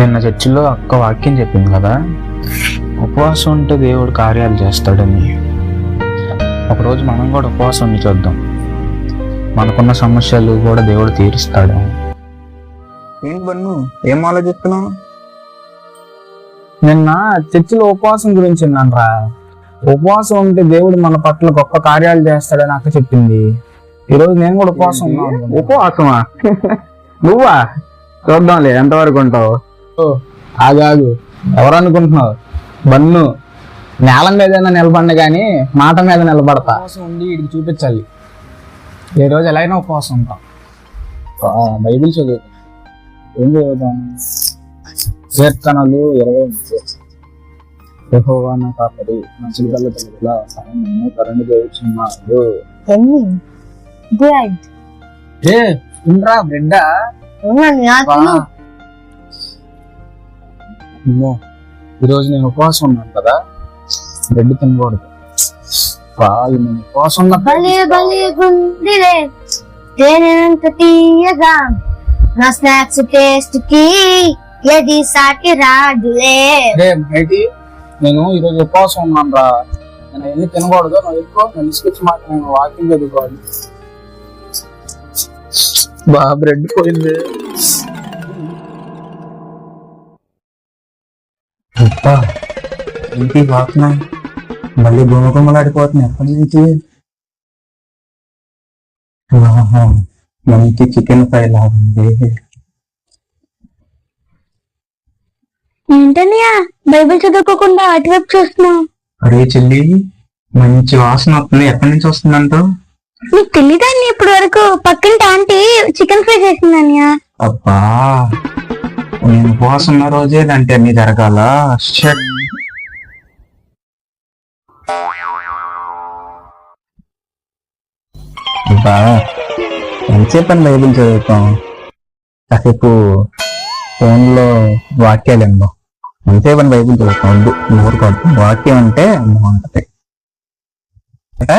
నిన్న చర్చిలో అక్క వాక్యం చెప్పింది కదా? ఉపవాసం ఉంటే దేవుడు కార్యాలు చేస్తాడని. ఒకరోజు మనం కూడా ఉపవాసం ఉండి చూద్దాం. మనకున్న సమస్యలు కూడా దేవుడు తీరుస్తాడు. ఏంటి బన్ను? ఏం ఆలోచిస్తున్నావు? నిన్న చర్చిలో ఉపవాసం గురించి విన్నానురా. ఉపవాసం ఉంటే దేవుడు మన పట్ల గొప్ప కార్యాలు చేస్తాడని అక్క చెప్పింది. ఈ రోజు నేను కూడా ఉపవాసం ఉన్నాను. ఉపవాసమా? నువ్వా? చూద్దాంలే ఎంతవరకు ఉంటావు? ఆగాగు ఎవరు అనుకుంటున్నావు బన్ను. నేల మీదైనా నిలబడిన కానీ మాట మీద నిలబడతా. ఉపవాసం ఉండి వీడికి చూపించాలి. ఏ రోజు ఎలా అయినా ఉపవాసం ఉంటాం. బైబిల్ చదువు. ఏం చదువుతాం? కీర్తనలు ఇరవై యెహోవా నా కాపరి. మంచి కరెంట్ బ్రెడ్ ఏ ఇంద్రా అమ్మో ఈరోజు నేను ఉపవాసం ఉన్నాను కదా. బ్రెడ్ తినకూడదు. నేను ఉపవాసం ఉన్న భలే భలే గుందిలే తేనెంత తీయగా నా స్నాక్స్ టేస్ట్కి ఎది సాటి రాడులే అరే బయటి నేను ఈరోజు ఉపవాసం ఉన్నాను రా. నేను ఎన్ని తినకూడదు నువ్వు ఎక్కువ నేను తీసుకొచ్చి మాట నేను వాకింగ్ చదువుకోవాలి బా బ్రెడ్ పోయింది. అబ్బా ఏంటి వాసన? మళ్ళీ గుమగుమలాడిపోతుంది ఎక్కడి నుంచి? మంచి చికెన్ ఫ్రై లా ఉంది. ఏంటనియా బైబిల్ చదువుకోకుండా అటువైపు చూస్తున్నావు. అరే చెల్లి మంచి వాసన వస్తుంది. ఎక్కడి నుంచి వస్తుందంట? నీకు తెలీదండి ఇప్పటి వరకు? పక్కింటి ఆంటీ చికెన్ ఫ్రై చేసిందనియా అబ్బా నేను ఉపవాసం ఉన్న రోజే ఇలాంటి అన్ని జరగాల. షట్. అబ్బా ఎంతసేపు అని బైబిల్ చదువుతాం కాసేపు ఫోన్లో వాక్యాలు ఏందో ఎంతసేపు అని బైబిల్ చదువుతాం వద్దు కొడతాం వాక్యం అంటే బాగుంటది అంటే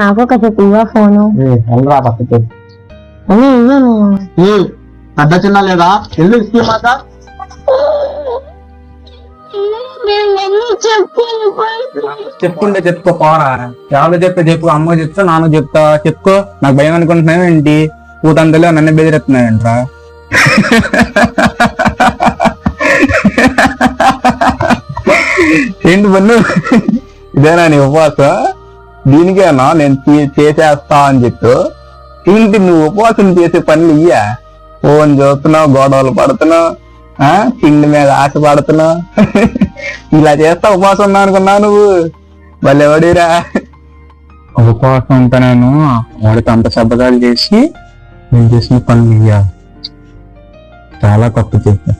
నాకు కాసేపు ఇవ్వ ఫోను. వెళ్ళరా పక్కకి. పెద్ద చిన్న లేదా? ఎల్లు ఇస్తా చెప్పుంటే చెప్పుకో పోరా. ఎవరు చెప్తే చెప్పు అమ్మ చెప్తా నాన్న చెప్తా చెప్పుకో. నాకు భయం అనుకుంటున్నావు ఏంటి? కూతంతలో నన్ను బెదిరిస్తున్నావేంట్రా? ఏంటి బన్ను? ఇదేనా నీ ఉపవాసం? దీనికేనా నేను చేసేస్తా అని చెప్పు. ఏంటి నువ్వు ఉపవాసం చేసే పనులు ఇయ్యా? ఫోన్ చూస్తున్నావు గొడవలు పడుతున్నావు ఆ? తిండి మీద ఆశ పడుతున్నావు ఇలా చేస్తా ఉపవాసం ఉన్నా అనుకున్నా నువ్వు? భలే ఉపవాసం ఉంటా నేను వాడికి అంత శబ్దాలు చేసి నేను చేసిన పనులు ఇయ్యా. చాలా తప్పు చేశా.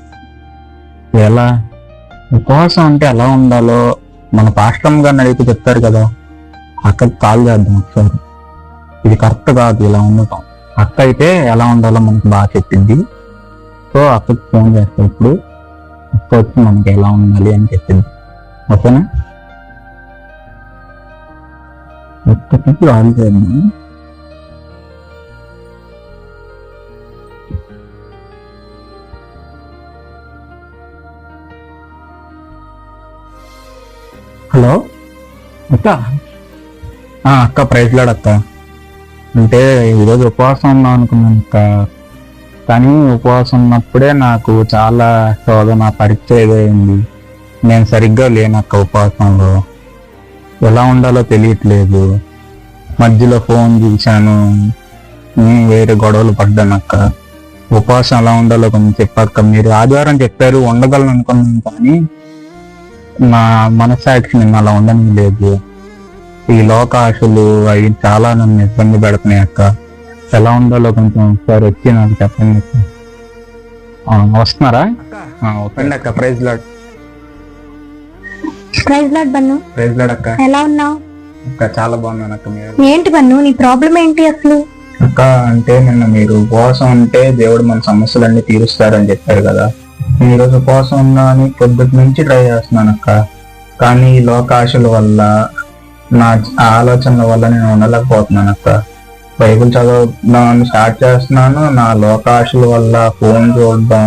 ఎలా? ఉపవాసం అంటే ఎలా ఉండాలో మన పాశ్రమ్ గారిని అడిగితే చెప్తారు కదా. అక్కడికి కాల్ చేద్దాం ఒకసారి. ఇది కరెక్ట్ కాదు ఇలా ఉండటం. అక్క అయితే ఎలా ఉండాలో మనకు బాగా చెప్పింది. సో అక్కకి ఫోన్ చేస్తా ఇప్పుడు. అక్క మనకి ఎలా ఉండాలి అని చెప్పింది. ఓకేనా? ఎప్పటికీ ఆన్ చేద్దాం హలో? అక్క? అక్క ప్రైజ్ లాడ్ అంటే ఈరోజు ఉపవాసం ఉన్నాం అనుకున్నాను అక్క. కానీ ఉపవాసం ఉన్నప్పుడే నాకు చాలా శోధన పరీక్ష ఎదురైంది నేను సరిగ్గా లేనక్క ఉపవాసంలో. ఎలా ఉండాలో తెలియట్లేదు. మధ్యలో ఫోన్ చూశాను. నేను వేరే గొడవలు పడ్డాను అక్క ఉపవాసం ఎలా ఉండాలో కొంచెం చెప్పక్క. మీరు ఆదివారం చెప్పారు ఉండగలను అనుకున్నాను కానీ నా మనసాక్షి నేను అలా ఉండడం లేదు ఈ లోక ఆశలు అవి చాలా నన్ను ఇబ్బంది పెడుతున్నాయి అక్క ఎలా ఉండాలో కొంచెం ఒకసారి వచ్చి నాకు చెప్పండి. వస్తున్నారా? ఓకే. అక్క praise Lord. Praise Lord Bannu. Praise Lord అక్క. ఎలా ఉన్నావు? అక్క చాలా బాగున్నాను అక్క మీరు. ఏంటి బన్ను నీ ప్రాబ్లం ఏంటి అసలు? అక్క అంటే నిన్న మీరు ఉపవాసం ఉంటే దేవుడు మన సమస్యలన్నీ తీరుస్తారని చెప్పారు కదా. నేను ఈరోజు ఉపవాసం ఉన్నా అని పొద్దుటి నుంచి ట్రై చేస్తున్నాను అక్క. కానీ ఈ లోక ఆశల వల్ల నా ఆలోచనల వల్ల నేను ఉండలేకపోతున్నాను అక్క. బైబిల్ చదవడం స్టార్ట్ చేస్తున్నాను. నా లోక ఆశల వల్ల ఫోన్ చూడడం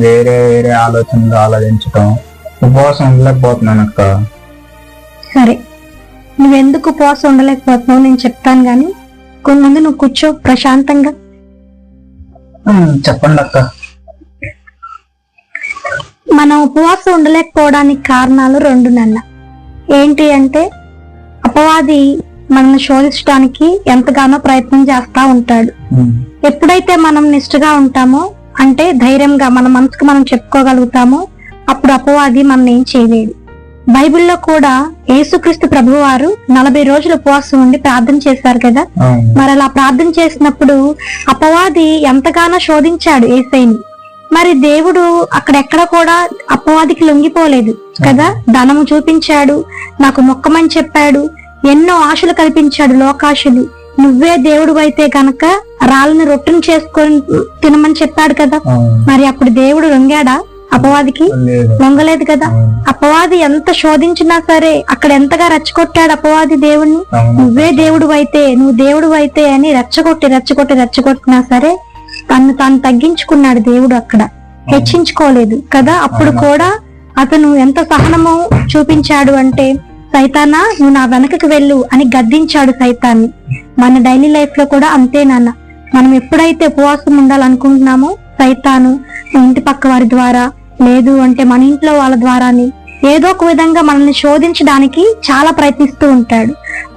వేరే వేరే ఆలోచనలు ఆలోచించడం. ఉపవాసం ఉండలేకపోతున్నాను అక్క. సరే. నువ్వెందుకు ఉపవాసం ఉండలేకపోతున్నావు? నేను చెప్తాను గాని కొన్ని ముందు నువ్వు కూర్చో ప్రశాంతంగా. చెప్పండి అక్క. మనం ఉపవాసం ఉండలేకపోవడానికి కారణాలు రెండు నన్న. ఏంటి అంటే అపవాది మనల్ని శోధించడానికి ఎంతగానో ప్రయత్నం చేస్తా ఉంటాడు. ఎప్పుడైతే మనం నిష్ఠగా ఉంటామో అంటే ధైర్యంగా మన మనసుకు మనం చెప్పుకోగలుగుతామో అప్పుడు అపవాది మనం ఏం చేయలేడు బైబిల్లో కూడా యేసుక్రీస్తు ప్రభువారు నలభై రోజులు ఉపవాసం ఉండి ప్రార్థన చేశారు కదా. మరి అలా ప్రార్థన చేసినప్పుడు అపవాది ఎంతగానో శోధించాడు ఏసైని. మరి దేవుడు అక్కడెక్కడ కూడా అపవాదికి లొంగిపోలేదు కదా? ధనము చూపించాడు నాకు మొక్కమని చెప్పాడు ఎన్నో ఆశలు కల్పించాడు లోకాశలు. నువ్వే దేవుడు అయితే గనక రాళ్ళని రొట్టెను చేసుకొని తినమని చెప్పాడు కదా. మరి అప్పుడు దేవుడు లొంగాడా అపవాదికి? లేదు లొంగలేదు కదా. అపవాది ఎంత శోధించినా సరే అక్కడ ఎంతగా రెచ్చగొట్టాడు అపవాది దేవుణ్ణి. నువ్వే దేవుడు అయితే నువ్వు దేవుడు అయితే అని రెచ్చగొట్టి రెచ్చగొట్టి రెచ్చగొట్టినా సరే తను తాను తగ్గించుకున్నాడు దేవుడు అక్కడ. హెచ్చించుకోలేదు కదా. అప్పుడు కూడా అతను ఎంత సహనము చూపించాడు అంటే సైతానా నువ్వు నా వెనకకి వెళ్ళు అని గద్దించాడు సైతాన్ని. మన డైలీ లైఫ్లో కూడా అంతే నాన్న. మనం ఎప్పుడైతే ఉపవాసం ఉండాలనుకుంటున్నామో సైతాను ఇంటి పక్క వారి ద్వారా లేదు అంటే మన ఇంట్లో వాళ్ళ ద్వారాని ఏదో ఒక విధంగా మనల్ని శోధించడానికి చాలా ప్రయత్నిస్తూ ఉంటాడు.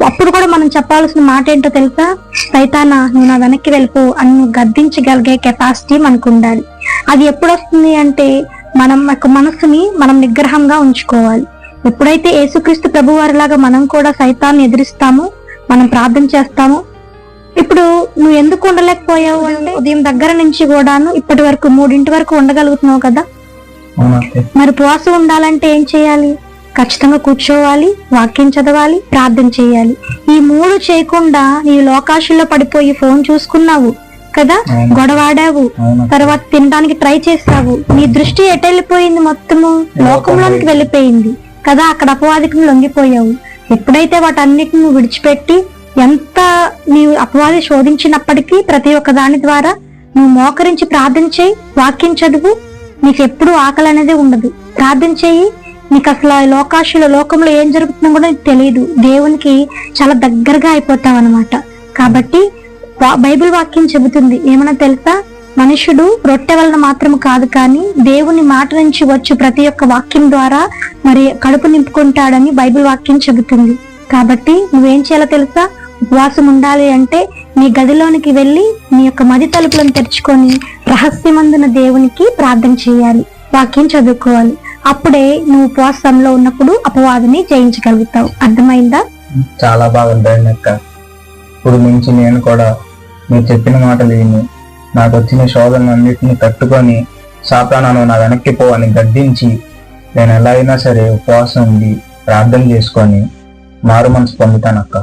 అప్పుడు కూడా మనం చెప్పాల్సిన మాట ఏంటో తెలుసా? సైతానా నువ్వు నా వెనక్కి వెళ్ళిపో అని నువ్వు గద్దించగలిగే కెపాసిటీ మనకు ఉండాలి అది ఎప్పుడు వస్తుంది అంటే మనం యొక్క మనసుని మనం నిగ్రహంగా ఉంచుకోవాలి. ఎప్పుడైతే యేసుక్రీస్తు ప్రభు వారిలాగా మనం కూడా సైతాన్ని ఎదిరిస్తామో మనం ప్రార్థన చేస్తామో ఇప్పుడు నువ్వు ఎందుకు ఉండలేకపోయావు అంటే? ఉదయం దగ్గర నుంచి కూడాను ఇప్పటి వరకు మూడింటి వరకు ఉండగలుగుతున్నావు కదా. మరి ఉపవాసం ఉండాలంటే ఏం చేయాలి? ఖచ్చితంగా కూర్చోవాలి వాక్యం చదవాలి ప్రార్థన చేయాలి. ఈ మూడు చేయకుండా నీ లోకాశల్లో పడిపోయి ఫోన్ చూసుకున్నావు కదా. గొడవాడావు. తర్వాత తినడానికి ట్రై చేసావు నీ దృష్టి ఎటెళ్ళిపోయింది మొత్తము? లోకంలోనికి వెళ్ళిపోయింది. కదా అక్కడ అపవాదికి లొంగిపోయావు. ఎప్పుడైతే వాటన్నిటిని నువ్వు విడిచిపెట్టి ఎంత నీవు అపవాది శోధించినప్పటికీ ప్రతి ఒక్క దాని ద్వారా నువ్వు మోకరించి ప్రార్థన చేయి వాక్యం చదువు నీకు ఎప్పుడు ఆకలి అనేది ఉండదు. ప్రార్థన చేయి నీకు అసలు ఆ లోకాశుల లోకంలో ఏం జరుగుతుందో కూడా నీకు తెలియదు దేవునికి చాలా దగ్గరగా అయిపోతావు అనమాట కాబట్టి బైబిల్ వాక్యం చెబుతుంది. ఏమైనా తెలుసా? మనుషుడు రొట్టె వలన మాత్రం కాదు కానీ దేవుని మాట నుంచి వచ్చి ప్రతి ఒక్క వాక్యం ద్వారా మరి కడుపు నింపుకుంటాడని బైబిల్ వాక్యం చెబుతుంది. కాబట్టి నువ్వేం చేయాలో తెలుసా? ఉపవాసం ఉండాలి అంటే నీ గదిలోనికి వెళ్ళి నీ యొక్క మది తలుపులను తెరుచుకొని రహస్యమందున దేవునికి ప్రార్థన చేయాలి వాక్యం చదువుకోవాలి. అప్పుడే నువ్వు ఉపవాసంలో ఉన్నప్పుడు అపవాదిని జయించగలుగుతావు. అర్థమైందా? చాలా బాగుంటాయి అక్క. ఇప్పుడు నుంచి నేను కూడా మీరు చెప్పిన మాటలు విని. నాకు వచ్చిన శోధనలన్నింటినీ తట్టుకొని సాతానను నా వెనక్కి పోవని గద్దించి నేను ఎలా అయినా సరే ఉపవాసం ఉండి ప్రార్థన చేసుకొని మారు మనసు పొందుతాను అక్క.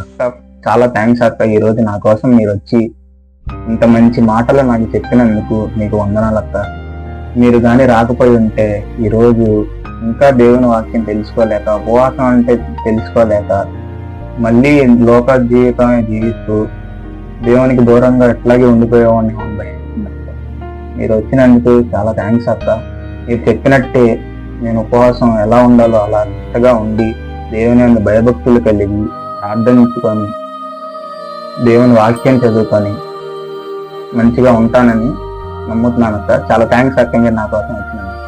చాలా థ్యాంక్స్ అక్క. ఈ రోజు నా కోసం మీరు వచ్చి ఇంత మంచి మాటలు నాకు చెప్పినందుకు మీకు వందనాలు అక్క. మీరు కానీ రాకపోయి ఉంటే ఈరోజు ఇంకా దేవుని వాక్యం తెలుసుకోలేక ఉపవాసం అంటే తెలుసుకోలేక మళ్ళీ లోక జీవితమే జీవిస్తూ దేవునికి దూరంగా ఎట్లాగే ఉండిపోయేవాడిని ఉన్నాయి మీరు వచ్చినందుకు చాలా థ్యాంక్స్ అక్క. మీరు చెప్పినట్టే నేను ఉపవాసం ఎలా ఉండాలో అలా నిష్టగా ఉండి దేవుని అందు భయభక్తులు కలిగి ప్రార్థించుకొని దేవుని వాక్యం చదువుకొని మంచిగా ఉంటానని నమ్ముతున్నాను అక్క చాలా థ్యాంక్స్ అక్క మీరు నా కోసం వచ్చినందుకు.